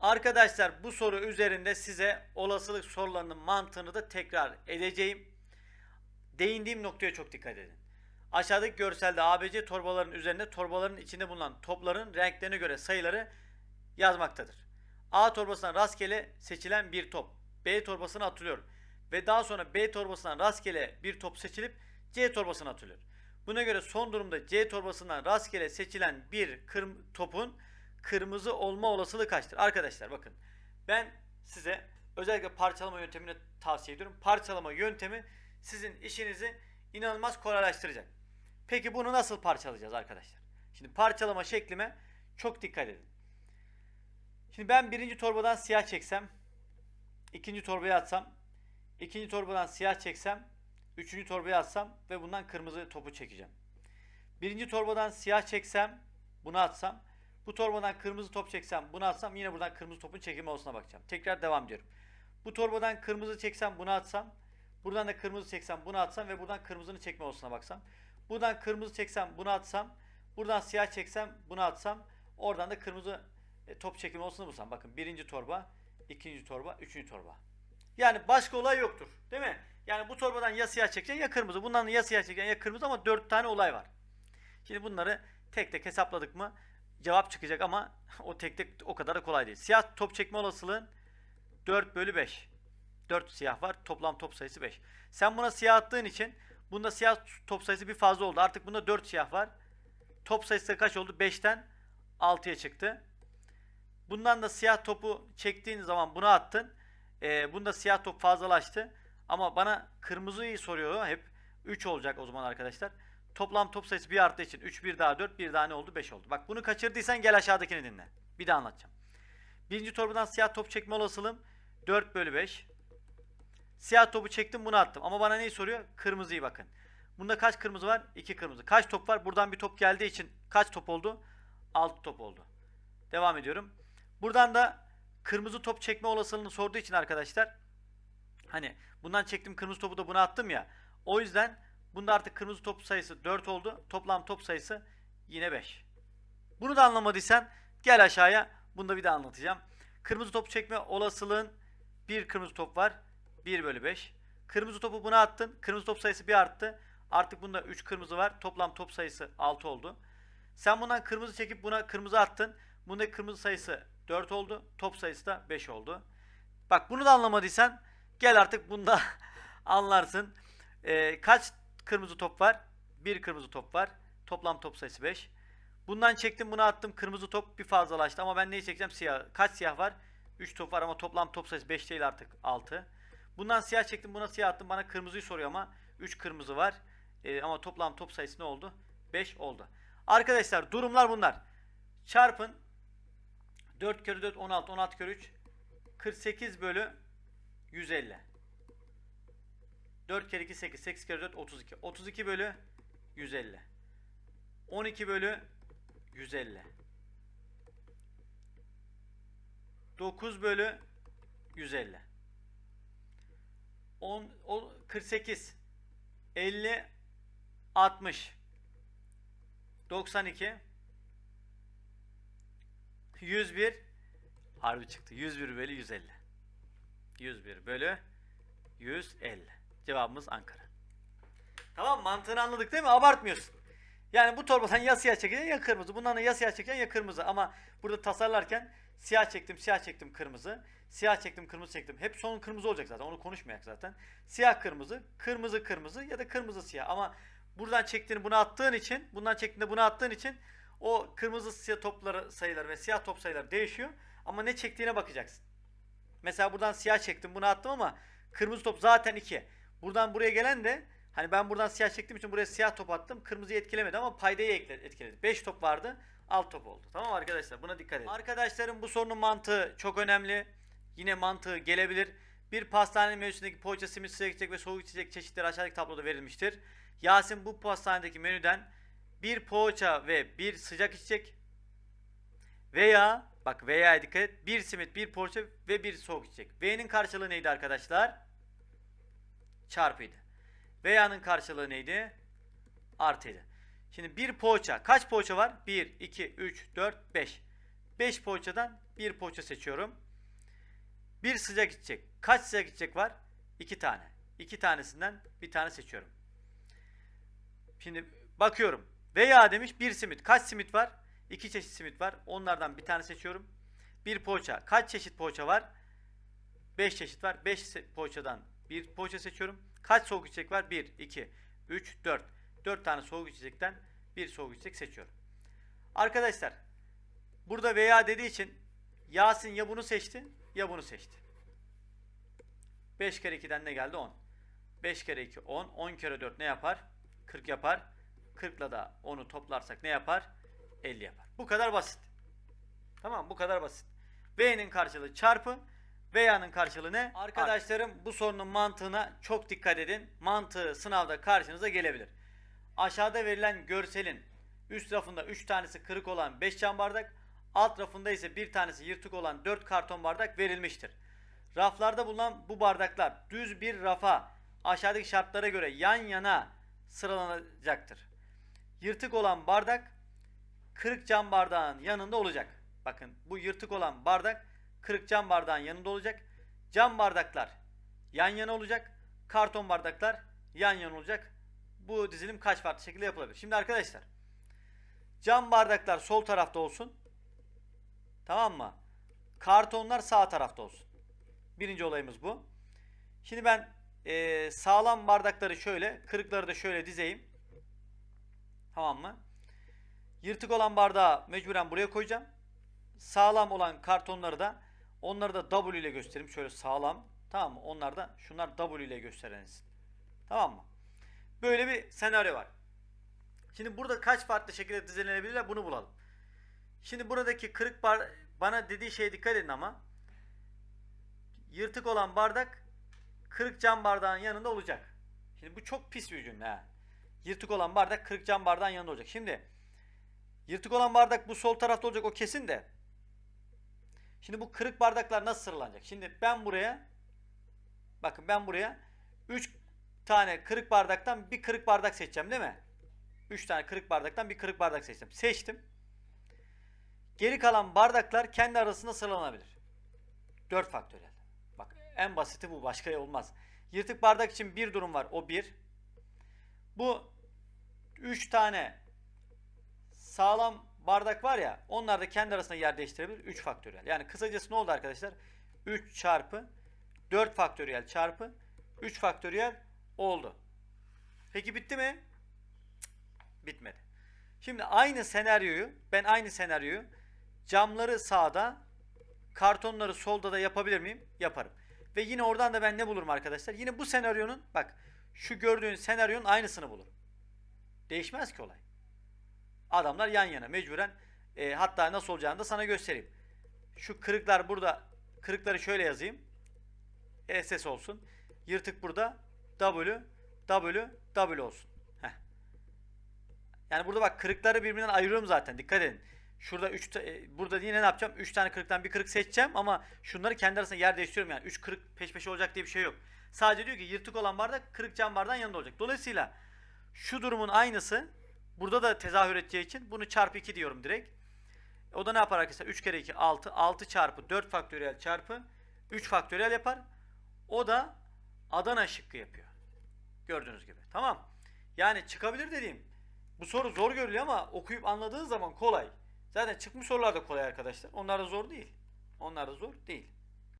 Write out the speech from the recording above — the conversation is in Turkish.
Arkadaşlar bu soru üzerinde size olasılık sorularının mantığını da tekrar edeceğim. Değindiğim noktaya çok dikkat edin. Aşağıdaki görselde ABC torbaların üzerinde torbaların içinde bulunan topların renklerine göre sayıları yazmaktadır. A torbasından rastgele seçilen bir top B torbasına atılıyor ve daha sonra B torbasından rastgele bir top seçilip C torbasına atılıyor. Buna göre son durumda C torbasından rastgele seçilen bir kırm- topun kırmızı olma olasılığı kaçtır? Arkadaşlar bakın ben size özellikle parçalama yöntemini tavsiye ediyorum. Parçalama yöntemi sizin işinizi inanılmaz kolaylaştıracak. Peki bunu nasıl parçalayacağız arkadaşlar? Şimdi parçalama şeklime çok dikkat edin. Şimdi ben birinci torbadan siyah çeksem, ikinci torbaya atsam, ikinci torbadan siyah çeksem, üçüncü torbaya atsam ve bundan kırmızı topu çekeceğim. Birinci torbadan siyah çeksem, bunu atsam, bu torbadan kırmızı top çeksem, bunu atsam yine buradan kırmızı topun çekilme olasılığına bakacağım. Tekrar devam ediyorum. Bu torbadan kırmızı çeksem, bunu atsam, buradan da kırmızı çeksem, bunu atsam ve buradan kırmızının çekme olasılığına baksam. Buradan kırmızı çeksem, bunu atsam, buradan siyah çeksem, bunu atsam, oradan da kırmızı e, top çekimi olsun bulsam. Bakın birinci torba, ikinci torba, üçüncü torba. Yani başka olay yoktur. Değil mi? Yani bu torbadan ya siyah çekeceksin ya kırmızı. Bundan da ya siyah çekeceksin ya kırmızı ama dört tane olay var. Şimdi bunları tek tek hesapladık mı cevap çıkacak ama o tek tek o kadar da kolay değil. Siyah top çekme olasılığın 4 bölü 5. 4 siyah var. Toplam top sayısı 5. Sen buna siyah attığın için bunda siyah top sayısı bir fazla oldu. Artık bunda 4 siyah var. Top sayısı kaç oldu? 5'ten 6'ya çıktı. Bundan da siyah topu çektiğin zaman buna attın. Ee, bunda siyah top fazlalaştı. Ama bana kırmızıyı soruyor hep. 3 olacak o zaman arkadaşlar. Toplam top sayısı bir arttığı için 3 bir daha 4 bir daha ne oldu 5 oldu. Bak bunu kaçırdıysan gel aşağıdakini dinle. Bir daha anlatacağım. Birinci torbadan siyah top çekme olasılığım 4 bölü 5. Siyah topu çektim bunu attım. Ama bana neyi soruyor? Kırmızıyı bakın. Bunda kaç kırmızı var? 2 kırmızı. Kaç top var? Buradan bir top geldiği için kaç top oldu? 6 top oldu. Devam ediyorum. Buradan da kırmızı top çekme olasılığını sorduğu için arkadaşlar hani bundan çektim kırmızı topu da buna attım ya. O yüzden bunda artık kırmızı top sayısı 4 oldu. Toplam top sayısı yine 5. Bunu da anlamadıysan gel aşağıya. Bunu da bir daha anlatacağım. Kırmızı top çekme olasılığın bir kırmızı top var. 1 bölü 5. Kırmızı topu buna attın. Kırmızı top sayısı bir arttı. Artık bunda 3 kırmızı var. Toplam top sayısı 6 oldu. Sen bundan kırmızı çekip buna kırmızı attın. Bunda kırmızı sayısı 4 oldu. Top sayısı da 5 oldu. Bak bunu da anlamadıysan gel artık bunda anlarsın. Ee, kaç kırmızı top var? Bir kırmızı top var. Toplam top sayısı 5. Bundan çektim bunu attım. Kırmızı top bir fazlalaştı ama ben neyi çekeceğim? Siyah. Kaç siyah var? 3 top var ama toplam top sayısı 5 değil artık 6. Bundan siyah çektim buna siyah attım. Bana kırmızıyı soruyor ama 3 kırmızı var. Ee, ama toplam top sayısı ne oldu? 5 oldu. Arkadaşlar durumlar bunlar. Çarpın 4 kere 4 16 16 kere 3 48 bölü 150. 4 kere 2 8 8 kere 4 32. 32 bölü 150. 12 bölü 150. 9 bölü 150. 10 o 48 50 60 92 101 harbi çıktı. 101 bölü 150. 101 bölü 150. Cevabımız Ankara. Tamam mantığını anladık değil mi? Abartmıyorsun. Yani bu torbadan ya siyah çekeceksin ya kırmızı. Bundan da ya siyah çekeceksin ya kırmızı. Ama burada tasarlarken siyah çektim, siyah çektim, kırmızı. Siyah çektim, kırmızı çektim. Hep son kırmızı olacak zaten. Onu konuşmayak zaten. Siyah kırmızı, kırmızı kırmızı ya da kırmızı siyah. Ama buradan çektiğini buna attığın için, bundan çektiğinde buna attığın için o kırmızı siyah topları sayıları ve siyah top sayıları değişiyor. Ama ne çektiğine bakacaksın. Mesela buradan siyah çektim bunu attım ama kırmızı top zaten 2. Buradan buraya gelen de hani ben buradan siyah çektiğim için buraya siyah top attım. Kırmızıyı etkilemedi ama paydayı etkiledi. 5 top vardı. Alt top oldu. Tamam arkadaşlar buna dikkat edin. Arkadaşlarım bu sorunun mantığı çok önemli. Yine mantığı gelebilir. Bir pastane menüsündeki poğaça, simit, sıcak ve soğuk içecek çeşitleri aşağıdaki tabloda verilmiştir. Yasin bu pastanedeki menüden bir poğaça ve bir sıcak içecek veya bak veya dikkat et bir simit, bir poğaça ve bir soğuk içecek. V'nin karşılığı neydi arkadaşlar? Çarpıydı. Veya'nın karşılığı neydi? Artıydı. Şimdi bir poğaça. Kaç poğaça var? 1, 2, 3, 4, 5. 5 poğaçadan Bir poğaça seçiyorum. Bir sıcak içecek. Kaç sıcak içecek var? İki tane. İki tanesinden bir tane seçiyorum. Şimdi bakıyorum. Veya demiş bir simit. Kaç simit var? İki çeşit simit var. Onlardan bir tane seçiyorum. Bir poğaça. Kaç çeşit poğaça var? 5 çeşit var. 5 poğaçadan bir poğaça seçiyorum. Kaç soğuk içecek var? 1, 2, 3, 4. 4 tane soğuk içecekten bir soğuk içecek seçiyorum. Arkadaşlar burada veya dediği için Yasin ya bunu seçti ya bunu seçti. 5 kere 2'den ne geldi? 10. 5 kere 2 10. 10 kere 4 ne yapar? 40 yapar. 40 ile da 10'u toplarsak ne yapar? 50 yapar. Bu kadar basit. Tamam bu kadar basit. V'nin karşılığı çarpı. Veya'nın karşılığı ne? Arkadaşlarım bu sorunun mantığına çok dikkat edin. Mantığı sınavda karşınıza gelebilir. Aşağıda verilen görselin üst rafında 3 tanesi kırık olan 5 cam bardak, alt rafında ise bir tanesi yırtık olan 4 karton bardak verilmiştir. Raflarda bulunan bu bardaklar düz bir rafa aşağıdaki şartlara göre yan yana sıralanacaktır. Yırtık olan bardak kırık cam bardağın yanında olacak. Bakın bu yırtık olan bardak kırık cam bardağın yanında olacak. Cam bardaklar yan yana olacak. Karton bardaklar yan yana olacak. Bu dizilim kaç farklı şekilde yapılabilir? Şimdi arkadaşlar cam bardaklar sol tarafta olsun. Tamam mı? Kartonlar sağ tarafta olsun. Birinci olayımız bu. Şimdi ben eee, sağlam bardakları şöyle, kırıkları da şöyle dizeyim. Tamam mı? Yırtık olan bardağı mecburen buraya koyacağım. Sağlam olan kartonları da onları da W ile göstereyim. Şöyle sağlam. Tamam mı? Onlar da şunlar W ile gösteriniz. Tamam mı? Böyle bir senaryo var. Şimdi burada kaç farklı şekilde dizilinebilirler bunu bulalım. Şimdi buradaki kırık bar bana dediği şeye dikkat edin ama yırtık olan bardak kırık cam bardağın yanında olacak. Şimdi bu çok pis bir cümle ha. Yırtık olan bardak kırık cam bardağın yanında olacak. Şimdi yırtık olan bardak bu sol tarafta olacak o kesin de. Şimdi bu kırık bardaklar nasıl sıralanacak? Şimdi ben buraya bakın ben buraya 3 tane kırık bardaktan bir kırık bardak seçeceğim değil mi? 3 tane kırık bardaktan bir kırık bardak seçtim. Seçtim. Geri kalan bardaklar kendi arasında sıralanabilir. 4 faktöriyel. Bak en basiti bu. Başka olmaz. Yırtık bardak için bir durum var. O bir. Bu 3 tane sağlam bardak var ya onlar da kendi arasında yer değiştirebilir. 3 faktöriyel. Yani kısacası ne oldu arkadaşlar? 3 çarpı 4 faktöriyel çarpı 3 faktöriyel oldu. Peki bitti mi? Bitmedi. Şimdi aynı senaryoyu ben aynı senaryoyu camları sağda kartonları solda da yapabilir miyim? Yaparım. Ve yine oradan da ben ne bulurum arkadaşlar? Yine bu senaryonun bak şu gördüğün senaryonun aynısını bulurum. Değişmez ki olay. Adamlar yan yana mecburen e, hatta nasıl olacağını da sana göstereyim. Şu kırıklar burada kırıkları şöyle yazayım. SS olsun. Yırtık burada W W W olsun. Heh. Yani burada bak kırıkları birbirinden ayırıyorum zaten. Dikkat edin. Şurada 3 burada yine ne yapacağım? 3 tane kırıktan bir kırık seçeceğim ama şunları kendi arasında yer değiştiriyorum yani. 3 kırık peş peşe olacak diye bir şey yok. Sadece diyor ki yırtık olan bardak kırık cam bardağın yanında olacak. Dolayısıyla şu durumun aynısı burada da tezahür edeceği için bunu çarpı 2 diyorum direkt. O da ne yapar arkadaşlar? 3 kere 2 6. 6 çarpı 4 faktöriyel çarpı 3 faktöriyel yapar. O da Adana şıkkı yapıyor. Gördüğünüz gibi. Tamam. Yani çıkabilir dediğim. Bu soru zor görülüyor ama okuyup anladığın zaman kolay. Zaten çıkmış sorular da kolay arkadaşlar. Onlar da zor değil. Onlar da zor değil.